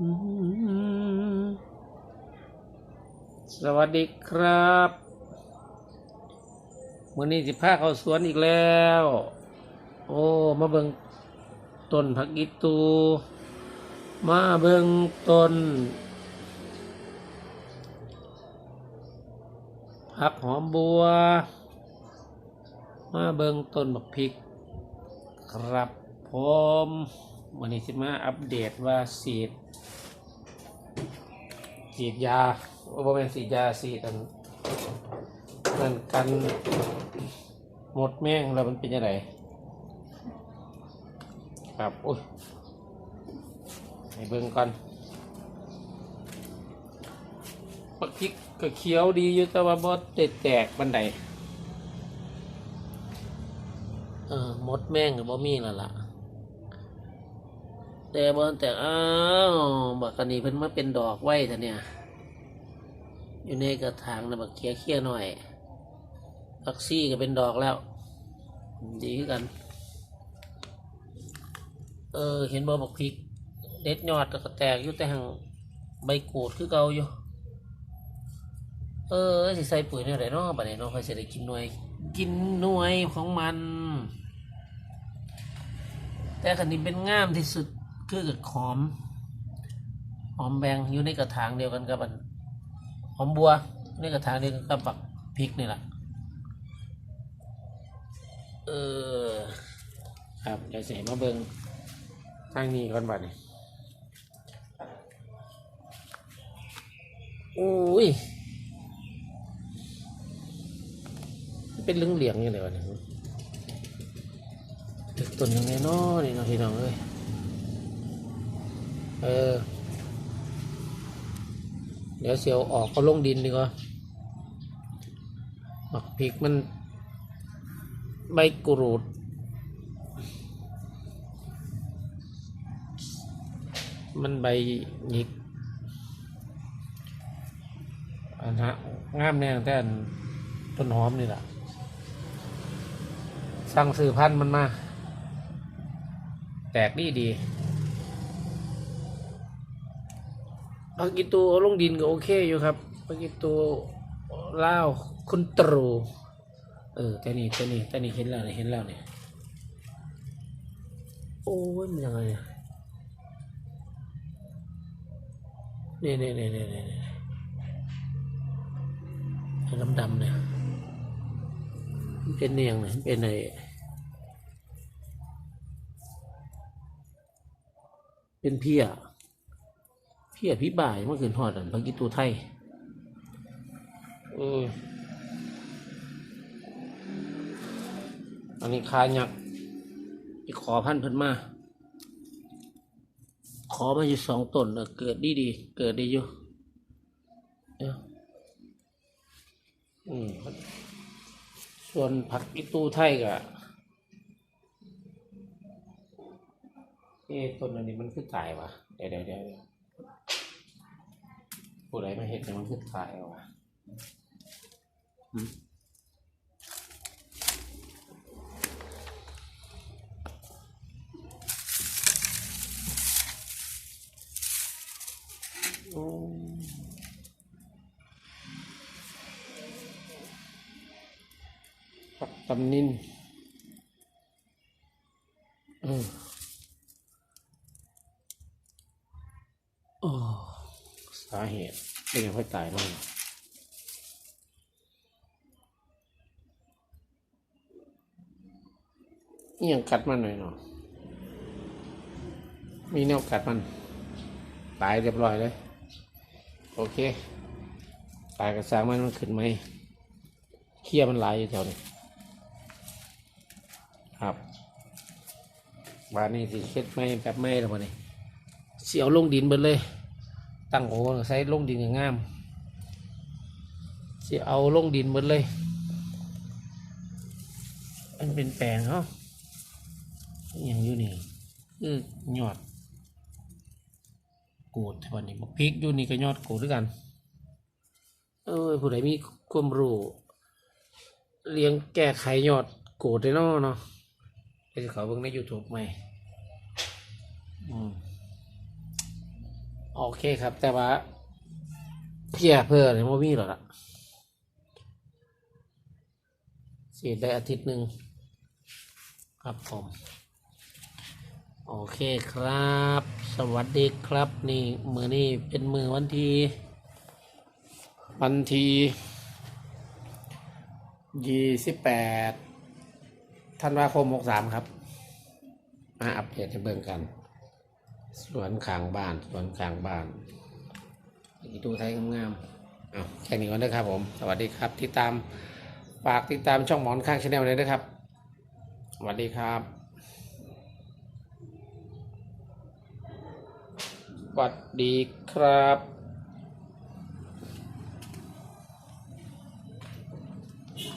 สวัสดีครับวันนี้สิพาเข้าสวนอีกแล้ว โอ้ มาเบิงต้นผักอีตู มาเบิงต้นผักหอมบัว มาเบิงต้นบักพริก ครับผม วันนี้สิมาอัปเดตว่าสีดสีดยาว่าเป็นสีดยาสีดอันนั่นกันหมดแม่งแล้วมันเป็นยังไงครับอุ้ยให้เบิ่งก่อนบักพริกก็เขียวดีอยู่แต่ว่าบดแตกบันไดเออหมดแม่งกับบ่มีแล้วล่ะ แต่บนแต่อ้าวบักอันนี้เพิ่นมาเป็นดอกไว้ท่าเนี่ย อยู่ในกระถางนะบักเคี้ยเคี้ยหน่อยบักซี่ก็เป็นดอกแล้ว ดีกัน เออ เห็นบ่บักพริก เด็ดยอดก็แตกอยู่แต่หังใบกูดคือเก่าอยู่ เออสิใส่ปุ๋ยเนี่ยไรเนาะบัดนี้เนาะค่อยสิได้กินหน่วย กินหน่วยของมัน แต่คันนี้เป็นงามที่สุด คือกับหอม หอมแบงอยู่ในกระถางเดียวกันกับอันหอมบัวในกระถางเดียวกันกับปักพริกนี่แหละเออครับเดี๋ยวเสียมาเบิงทางนี้ก่อนบัดนี้โอ้ยเป็นเหลืองเหลียงๆอย่างไรวะเนี่ยตึกต้นยังไงน้อนี่เนาะพี่น้องเอ้ย เออ เดี๋ยวเสียวออกก็ลงดินดีกว่าหมักพริกมันใบกรูด มันใบหยิกอันฮะงามแน่แต่ต้นหอมนี่แหละสั่งสื่อพันธุ์มันมา แตกดีดี ปากิตูเอาลงดินก็โอเคอยู่ครับปากิตูเล่าวคุณตรูเออแต่นี่แต่นี่แต่นี่เห็นแล้วเนี่ยเห็นแล้วเนี่ยโอ้ยมันยังไงเนี่ยเนี่ยเนี่ยเนี่ยเนี่ยเนี่ยดำดำเนี่ยเป็นเนียงเนี่ยเป็นไอเป็นเพี้ย เพี่อพี่บ่ายเมื่อคืนหอดอันพักกิตูไทยเอออันนี้คายักไปขอพันเพิ่นมา ขอมาอยู่สองต้นเกิดดีดี เกิดดีอยู่เอืมส่วนผักกิตูไทยกะเอ๊ะต้นอันนี้มันคือตายวะเดี๋ยวเดี๋ยวเดี๋ยว ผู้ใดมาเห็นแต่มันคือถ่ายเอาอะหึโอ้ปักตำนินเออโอ้ สาเห ตุเป็ยังค่อยตายน้องนี่ยังกัดมันหน่อยเนาะมีแนวกัดมัน ตายเรียบร้อยเลย โอเค ตายกระสร้างมันมันขึ้นไหมเคี้ยมันหลายอยู่แถวนี้ครับบ้านนี้สิเช็ดไม่แบบไม่หรอวะนี่เสียวลงดินเบิดเลย ตั้งโอ้ใส่ลงดินอย่างงามสิเอาลงดินหมดเลย มันเป็นแปลงเนาะอย่างอยู่นี่คือยอดโกดวันนี้มาพริกอยู่นี่ก็ยอดโกดด้วยกัน เออผู้ใดมีความรู้เลี้ยงแก้ไขยอดโกดได้นาะเนาะไปเขาเบิ่งใน YouTube ไหม โอเคครับ แต่ว่าเพียเพื่อเนี่ยมันมีหรอล่ะสีดได้อาทิตย์หนึ่งครับผม โอเคครับ สวัสดีครับ นี่มือนี่เป็นมือวันที่วันที่ยี่สิบแปดธันวาคมหกสามครับ มาอัปเดตให้เบิ่งกัน สวนข้างบ้าน สวนข้างบ้านอีดูไทยงามๆเอาแค่นี้ก่อนนะครับผม สวัสดีครับที่ตามฝากติดตามช่องหมอนข้างชาแนลเลยนะครับ สวัสดีครับ สวัสดีครับ